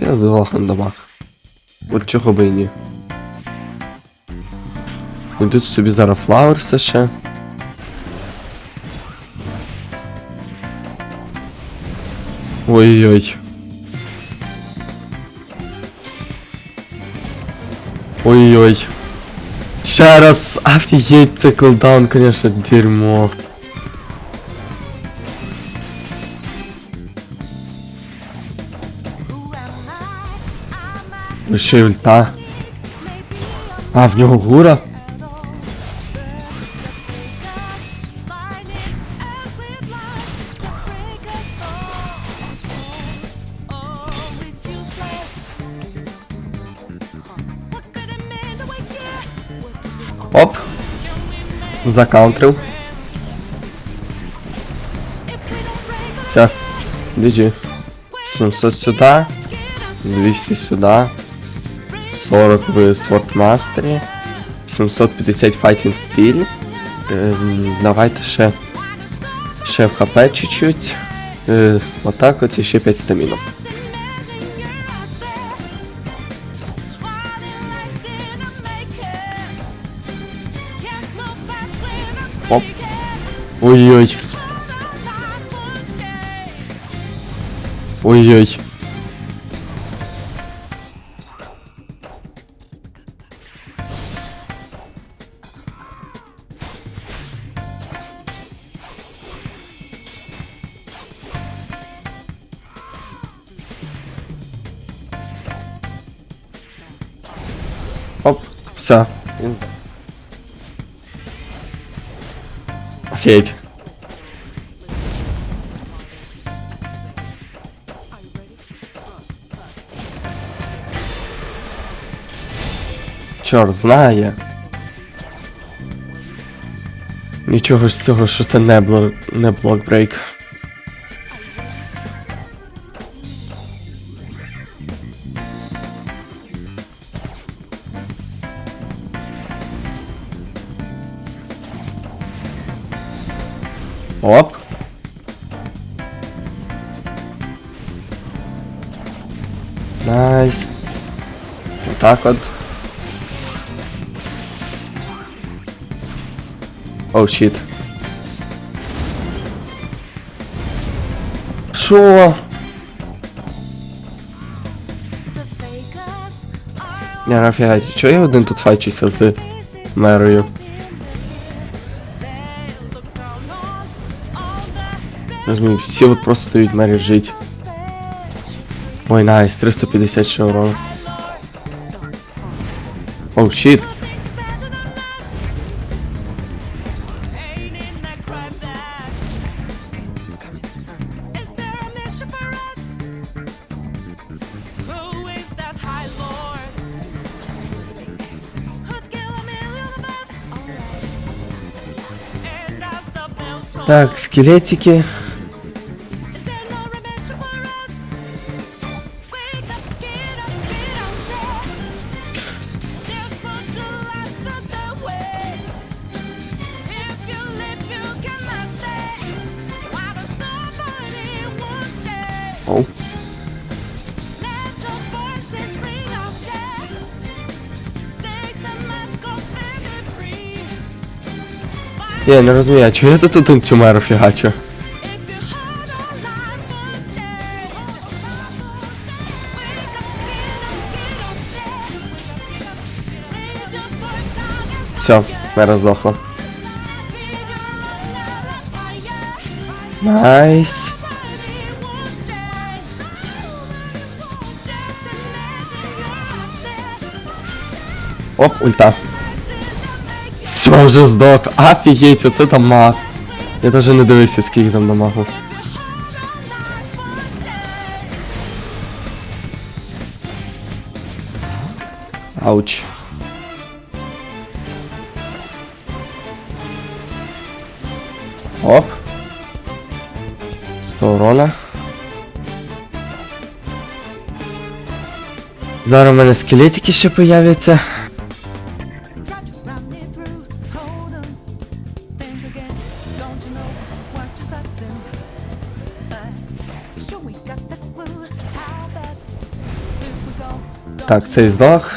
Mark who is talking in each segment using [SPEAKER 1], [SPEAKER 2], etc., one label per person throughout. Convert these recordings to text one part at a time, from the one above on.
[SPEAKER 1] Я вилахан дамаг. От чого би і ні. Йдуть собі зараз флаверси ще. Ой-ой-ой. Ой-ой. Ще раз, офігеть, це кулдаун, конечно, дерьмо. Ще й ульта. А, в нього гура? Оп. Закаунтрив. Все. GG. 700 сюда. 200 сюда. 40 в Swordmaster. 750 Fighting Steel. Ем, давайте ще. Ще в ХП чуть-чуть. Е, отак от і ще 5 стамінок. Оп. Ой-ой. Ой-ой. Оп, все. Офігеть. Чорт знає. Нічого з цього, що це не, бло... не блокбрейк. Оп. Найс. Отак от. Оу, щит. Шо? Не, нафіга, чого я один тут файчуся з мерою? Розумію, всі от просто дають мері жити. Ой, найс, 350 ще урон. Оу, щит. Так, скелетики. Я не розумію, а чого я тут один цю меру фігачу? Все, мера здохла. Найс. Оп, ульта. Все, вже здох. Офігеть, оце там маг. Я даже не дивився, скільки там дамагу. Ауч. Оп. 100 урона. Зараз у мене скелетики ще появляться. Так, цей здох.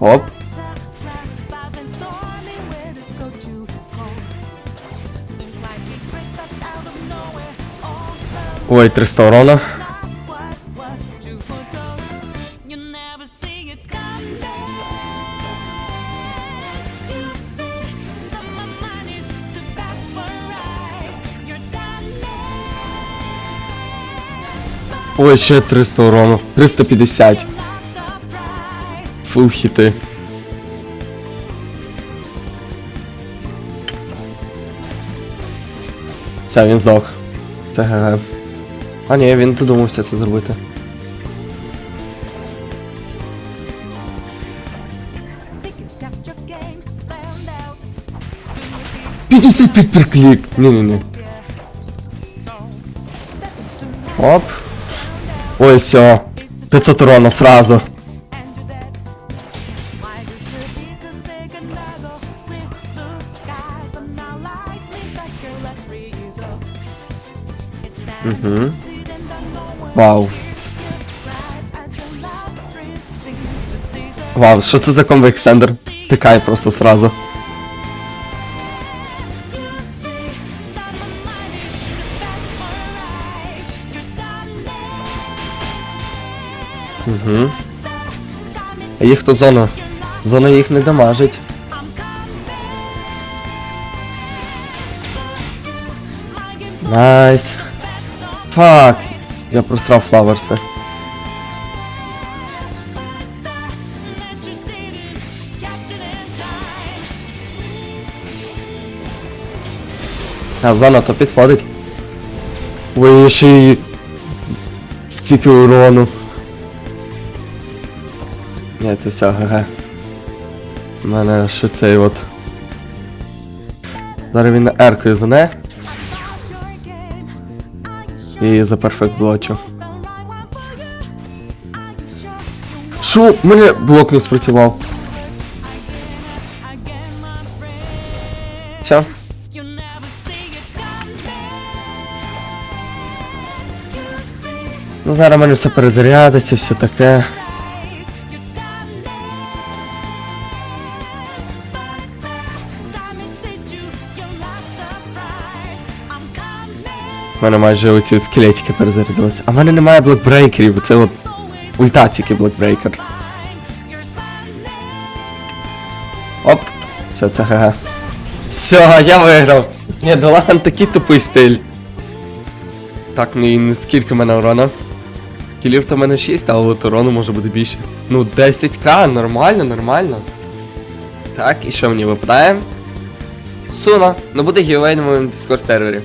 [SPEAKER 1] Оп. Ой, 300 урона. Ой, ще 300 урону. 350.
[SPEAKER 2] Not.
[SPEAKER 1] Фул хіти. Все, він здох. Це ГГ. А ні, він додумався це зробити.
[SPEAKER 2] Out.
[SPEAKER 1] 55 приклік. Ні-ні-ні. Оп. Ой, все. 500 урона сразу.
[SPEAKER 2] What
[SPEAKER 1] Вау. Вау, що це за комбо екстендер? Тикай просто сразу. Угу. Їх то зона. Зона їх не дамажить. Найс. Фак. Я просрав флаверси. А зона то підходить. Й стільки урону. Ні, це ГГ. У мене ще цей от. Зараз він еркою зане і за перфект блочу. Шо? Мене блок не спрацював. Все. Ну зараз мене все перезарядиться, все таке. У мене майже оці скелетики перезарядилися. А в мене немає блокбрейкерів, це от ульта тільки блокбрейкер. Оп, все, це ГГ. Все, я виграв. Ні, Долан такий тупий стиль. Так, ну і скільки в мене урона. Кілів то в мене 6, але от урону може бути більше. Ну, 10к, нормально, нормально. Так, і що мені випадає? Суна, ну буде гівей на моєму дискорд сервері.